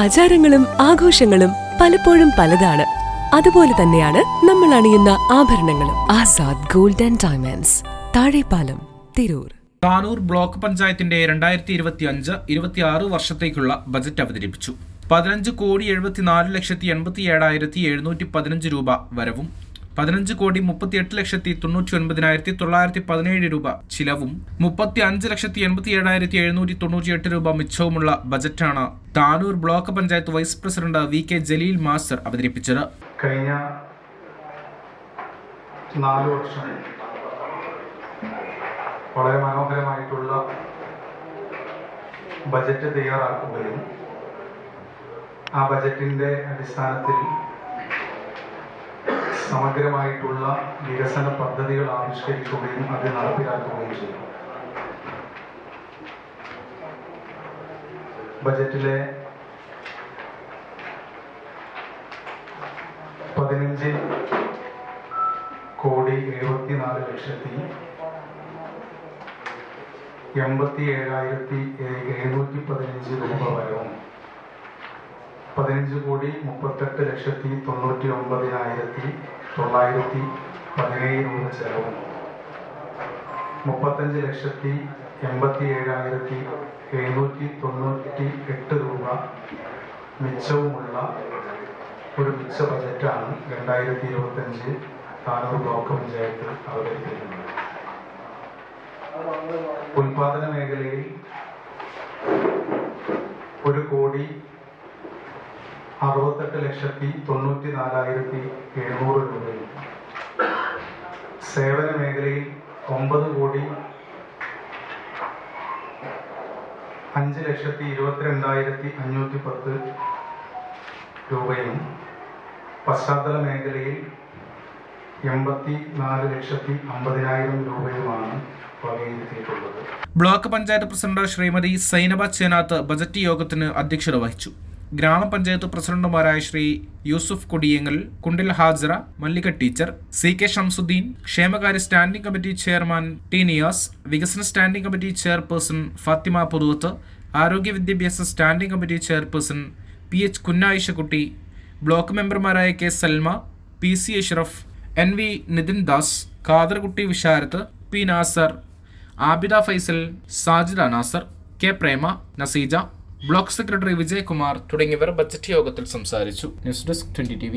ആചാരങ്ങളും ആഘോഷങ്ങളും പലപ്പോഴും പലതാണ്. അതുപോലെ തന്നെയാണ് നമ്മൾ അണിയുന്ന ആഭരണങ്ങളും. Azad gold and diamonds Thazhepalam Tirur. Tanur block പഞ്ചായത്തിന്റെ രണ്ടായിരത്തി ഇരുപത്തി അഞ്ച് ഇരുപത്തിയാറ് വർഷത്തേക്കുള്ള ബജറ്റ് അവതരിപ്പിച്ചു പതിനഞ്ച് കോടി എഴുപത്തിനാല് ലക്ഷത്തി എൺപത്തി ഏഴായിരത്തി എഴുന്നൂറ്റി പതിനഞ്ച് രൂപ വരവും പതിനഞ്ച് കോടി മുപ്പത്തിയെട്ട് ലക്ഷത്തി തൊണ്ണൂറ്റി ഒൻപതിനായിരത്തി തൊള്ളായിരത്തി പതിനേഴ് രൂപ ചിലവും മുപ്പത്തി അഞ്ച് ലക്ഷത്തി എൺപത്തി ഏഴായിരത്തി എഴുന്നൂറ്റി തൊണ്ണൂറ്റിയെട്ട് രൂപ മിച്ചവുമുള്ള ബജറ്റാണ് Tanur block panchayat vice president V K Jaleel master അവതരിപ്പിച്ചത്. കഴിഞ്ഞ നാല് വർഷം വളരെ മനോഹരമായിട്ടുള്ള ബജറ്റ് തയ്യാറാക്കുകയും ആ ബജറ്റിന്റെ അടിസ്ഥാനത്തിൽ സമഗ്രമായിട്ടുള്ള വികസന പദ്ധതികൾ ആവിഷ്കരിക്കുകയും അത് നടപ്പിലാക്കുകയും ചെയ്യും ബജറ്റിലെ പതിനഞ്ച് കോടി എഴുപത്തിനാല് ലക്ഷത്തി എൺപത്തി ഏഴായിരത്തി എഴുന്നൂറ്റി പതിനഞ്ച് രൂപ വരവും പതിനഞ്ച് കോടി മുപ്പത്തെട്ട് ലക്ഷത്തി തൊണ്ണൂറ്റി ഒമ്പതിനായിരത്തി തൊള്ളായിരത്തി പതിനേഴ് രൂപ ചെലവും. മുപ്പത്തഞ്ച് ലക്ഷത്തി എൺപത്തി ഏഴായിരത്തി എഴുന്നൂറ്റി തൊണ്ണൂറ്റി എട്ട് രൂപ മിച്ചവുമുള്ള ഒരു മിച്ച ബജറ്റാണ് രണ്ടായിരത്തി ഇരുപത്തഞ്ച് താനൂർ ബ്ലോക്ക് പഞ്ചായത്ത് അവതരിപ്പിക്കുന്നത്. ഉൽപാദന മേഖലയിൽ ഒരു കോടി അറുപത്തെട്ട് ലക്ഷത്തി തൊണ്ണൂറ്റി നാലായിരത്തി എഴുന്നൂറ് രൂപയും. സേവന മേഖലയിൽ ഒമ്പത് കോടി അഞ്ച് ലക്ഷത്തി ഇരുപത്തിരണ്ടായിരത്തി അഞ്ഞൂറ്റി പത്ത് രൂപയും. പശ്ചാത്തല മേഖലയിൽ എൺപത്തി നാല് ലക്ഷത്തി അമ്പതിനായിരം രൂപയുമാണ് block panchayat president Shrimati Sainaba Chenath budget യോഗത്തിന് അധ്യക്ഷത വഹിച്ചു. ഗ്രാമപഞ്ചായത്ത് പ്രസിഡന്റുമാരായ Shri Yusuf Kodiyangal Kundil Hajara Mallika teacher C K Shamsuddin ക്ഷേമകാര്യ standing committee chairman T Niyas വികസന standing committee chairperson Fathima Puthuvath ആരോഗ്യ വിദ്യാഭ്യാസ standing committee chairperson P H Kunnayishakutty block മെമ്പർമാരായ K Salma P C Ashraf N V Nithin Das Khaderkutty Visharath P Nasar Abida Faisal Sajida Nasar K Prema Naseeja block secretary Vijayakumar തുടങ്ങിയവർ budget യോഗത്തിൽ സംസാരിച്ചു. News desk twenty T